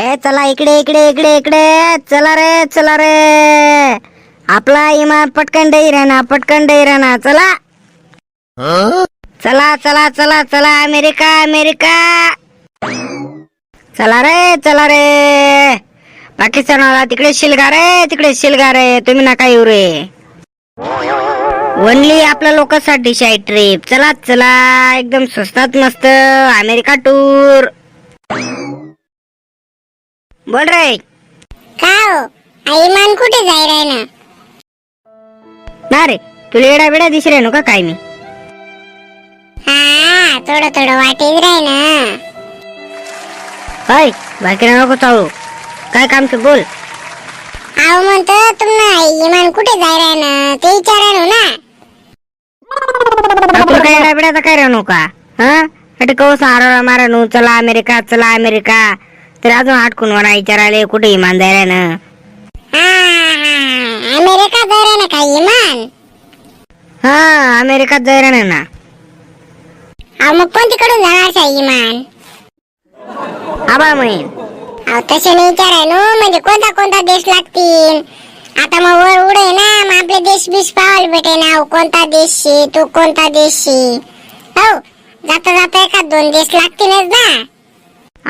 ए चला इकडे इकडे इकडे इकडे. चला रे चला रे. आपला इमा पटकन डेई राहणार पटकन डेई राहणार चला. चला चला चला चला. America America. चला रे चला रे. पाकिस्तानाला तिकडे शिलगा रे तिकडे शिलगा रे. तुम्ही नका येऊ रे. ओनली आपल्या लोकांसाठी आहे ट्रिप चला चला. एकदम स्वस्तात मस्त. अमेरिका टूर बोल रे. का हो? आईमान कुठे जाय राय ना ना रे तुला येडा बेडा दिस रे नो का काय मी? हा थोडं थोडं वाटेच राय ना हाय बाकी नको चालू काय काम ते बोल. अहो म्हणतो तुम्हाला इमान कुठे जाय राय ना ते विचारा ना. तुला काय येडा बेडाचा काय राहू का हा? अटे कवस आरोळा मारा नु चला अमेरिका चला अमेरिका. तर अजून हटकून मला विचारायला कुठे इमान द्यायला ना अमेरिका जाय राय ना काय इमान? हा अमेरिकात जायला ना. अहो मग कोणतीकडून जाणार आहे इमान? आबा म्हणे. अहो तसे नाही विचाराय नो म्हणजे कोणता कोणता देश लागतील? आता मग वर उडे ना मग आपले देश बिश पाहायला भेटे ना अहो, कोणता देश शे तू कोणता देश शे? हो जाता जाता एखाद दोन देश लागतीलच ना.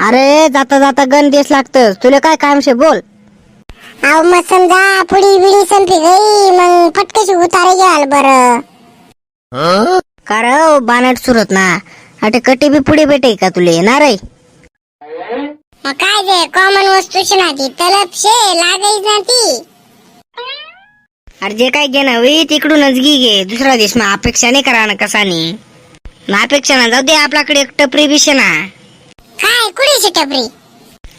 अरे जाता जाता गण देश लागतस तुला काय काम शे बोल. अहो मग समजा पुडी बिडी संपली गई मग फटकशी उतारे घ्याल बरं. कार बानट सुरत ना. अटे कटी बी पुढे भेटे का तुले? ना रे. मग काय जे कॉमन वस्तू शे ना ती तलब शे लागायच ना ती. अरे जे काय घे ना होई तिकडूनच घे घे. दुसरा देश मग अपेक्षा नाही करा ना कसानी. ना अपेक्षा ना जाऊ दे आपल्याकडे एक टपरी बिशे ना. काय कुठे शे टपरी.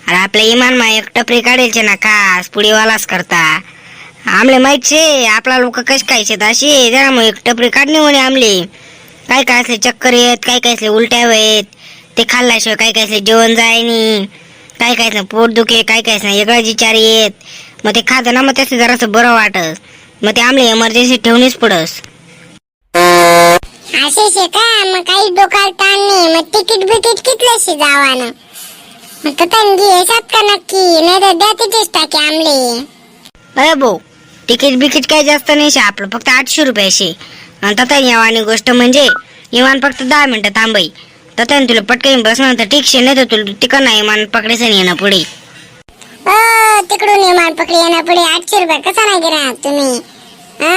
अरे आपल्या इमान मा एक टपरी काढेल ना खास पुढीवालाच करता. आमले माहीत शे आपला लोक कश काय शेत अशी त्यामुळे एक टपरी काढणे म्हणे आमले. काय काय असले चक्कर येत काय काय असले उलट्या येत ते खाल्ल्याशिवाय काय काय असले जेवण जायनी. काय काय असलं पोट दुखे काय काय असलं वेगळा विचार येत. मग ते खात ना मग त्याचं जरासं बरं वाटत मग ते आमले इमर्जन्सी ठेवणीच पडस असे शे का मग काही डोकाल ताण नाही. मग तिकीट बिकीट कितलं शे जावानं? तर तंगी येतात का नक्की। नाही तर द्या तिथेच टाके आमले अरे भाऊ तिकीट बिकीट काही जास्त नाही शे आपलं फक्त आठशे रुपयाशे आणि तथा येवानी गोष्ट म्हणजे इमान फक्त दहा मिनिटं थांबाई. तथा तुला पटकन बसणार तर ठीक शे नाही तर तुला तिकडं नाही इमान पकडायचं नाही येणं पुढे. ओ तिकडून विमान पकडी येणार पुढे. आठशे रुपये कसा नाही घेणार तुम्ही? हा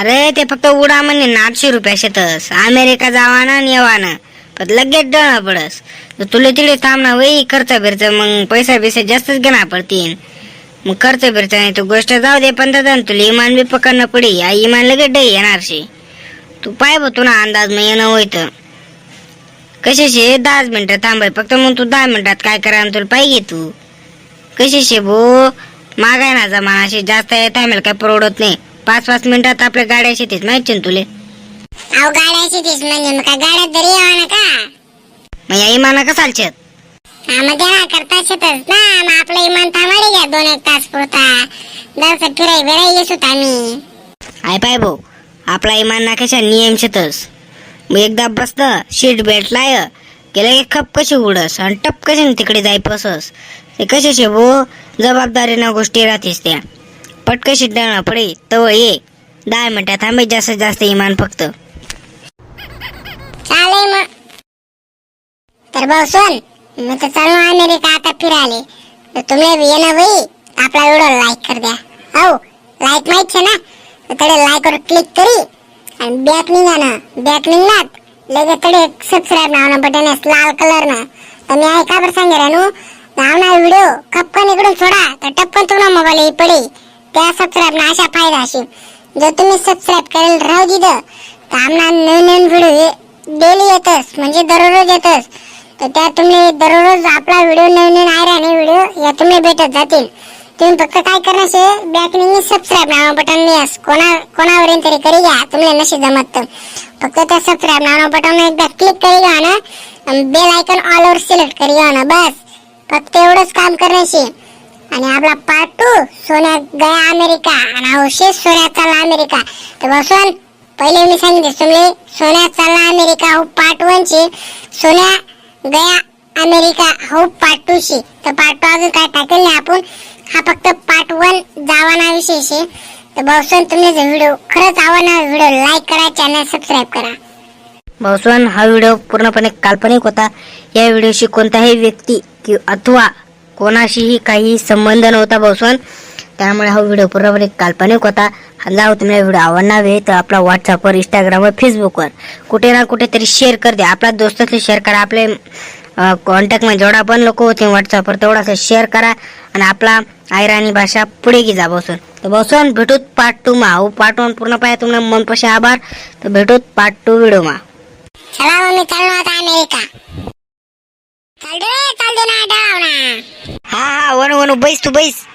अरे ते फक्त उडा म्हणे ना आठशे रुपया शेतस अमेरिका जावाना आणि येवाना. पण लगेच डळणं पडस. तर तुला तिकडे थांबणार वही खर्च बिर्च मग पैसा बिसा जास्तच घेणार पडतीन मग खर्च बिर्च नाही तू गोष्ट जाऊ दे पण तुला इमान बी पकडणं पडी आ इमान लगेच डे येणार शे. तू पाय बघ तुला अंदाज मग येणं होईत कशाशे दहाच मिनिटं थांबाय फक्त मग तू दहा मिनिटात काय करा तुला पाहिजे तू. कशाशे भो? मागाय ना जमानाशी जास्त थांबेल काय परवडत नाही. पाच पाच मिनिटात आपल्या गाड्या शेतीच माहिती ना तुले? अहो गाड्या शेतीस म्हणजे मग काय गाड्यात तरी यावा ना का? मग या इमाना का चालचेत हा मग देणार करता शेतच. ना मग आपलं इमान थांबाडे घ्या दोन एक तास पुरता. जरासं फिराय बिराय येसोत आम्ही. आय पाय भाऊ आपला इमान ना कशा नियम शेतस? मग एकदा बसलं सीट बेल्ट लाय गेलं एक खप कशी उडस आणि टप कशी तिकडे जाय पसस. ते कशाशे भो जबाबदारीनं गोष्टी राहतेस त्या. पटकशी डळणं पडे तव ये. दहा मिनिटात थांबे जास्तीत जास्त इमान फक्त. चालेल मग. तर भाऊ सोन मी तर चालू अमेरिका आता फिराले तर तुम्ही बी येणं भाई आपला व्हिडिओ लाईक कर द्या. हो लाईक माहीत ना? तर तडे लाईकवर क्लिक करी आणि बॅक निघा ना. बॅक निघणार. लगेच तडे सबस्क्राईब नावना बटन लाल कलर ना. तर मी ऐका बरं सांगे रानू? नावना व्हिडिओ कप्पन इकडून सोडा. तर टप्पन तुम्हाला मोबाईल पडे त्या सबस्क्राईब ना अशा फायदा अशी. जर तुम्ही सबस्क्राईब करेल राहू दिलं तर आम्हाला नवीन नवीन व्हिडिओ डेली येतच. म्हणजे दररोज येतच. तर त्या तुम्ही दररोज आपला व्हिडिओ नवीन नवीन आहे राहणे व्हिडिओ या तुम्ही भेटत जातील. तुम्ही फक्त काय करणार शे? बॅकनिंग सबस्क्राईब नावा बटन नेस कोणा कोणावरील तरी करी घ्या. तुम्हाला नशी जमत फक्त त्या सबस्क्राईब नावा बटन एकदा क्लिक करी घ्या ना. Bell icon all over select करी घ्या ना. बस. फक्त एवढंच काम करण्याशी आणि आपला पार्ट टू सोन्या गया अमेरिका. आणि अवशेष सोन्या चालला अमेरिका. तर बसून पहिले मी सांगितले तुम्ही सोन्या चालला अमेरिका. हो पार्ट वन सोन्या गया अमेरिका. हो पार्ट टू शी. तर पार्ट टू अजून काय टाकेल नाही आपण. हा फक्त पार्ट वन जावाना विषय शे. तर भाऊसन तुम्ही जर व्हिडिओ खरंच आवडणार व्हिडिओ लाईक करा चॅनल सबस्क्राईब करा. भाऊसन हा व्हिडिओ पूर्णपणे काल्पनिक होता. या व्हिडिओशी कोणताही व्यक्ती कि अथवा कोणाशीही काही संबंध नव्हता भाऊसन त्यामुळे हा व्हिडिओ पूर्णपणे काल्पनिक होता. जाऊ तुम्हाला व्हिडिओ आवडणार आहे तर आपला व्हॉट्सअपवर इंस्टाग्रामवर फेसबुकवर कुठे ना कुठेतरी शेअर कर द्या. आपला दोस्तातले शेअर करा. आपले कॉन्टॅक्टमध्ये जेवढा पण लोक होते व्हॉट्सअपवर तेवढा शेअर करा. आणि आपला आयराणी भाषा पुढे घे जा बसून. तर बसून भेटूत पार्ट टू मा. हो पार्ट वन पूर्ण पाहिजे तुम्हाला मनपाशी आभार. तर भेटूत पार्ट टू व्हिडिओ मा. चला चाललो आता अमेरिका. ना डाव ना हा हा वन वन बैस तू बैस.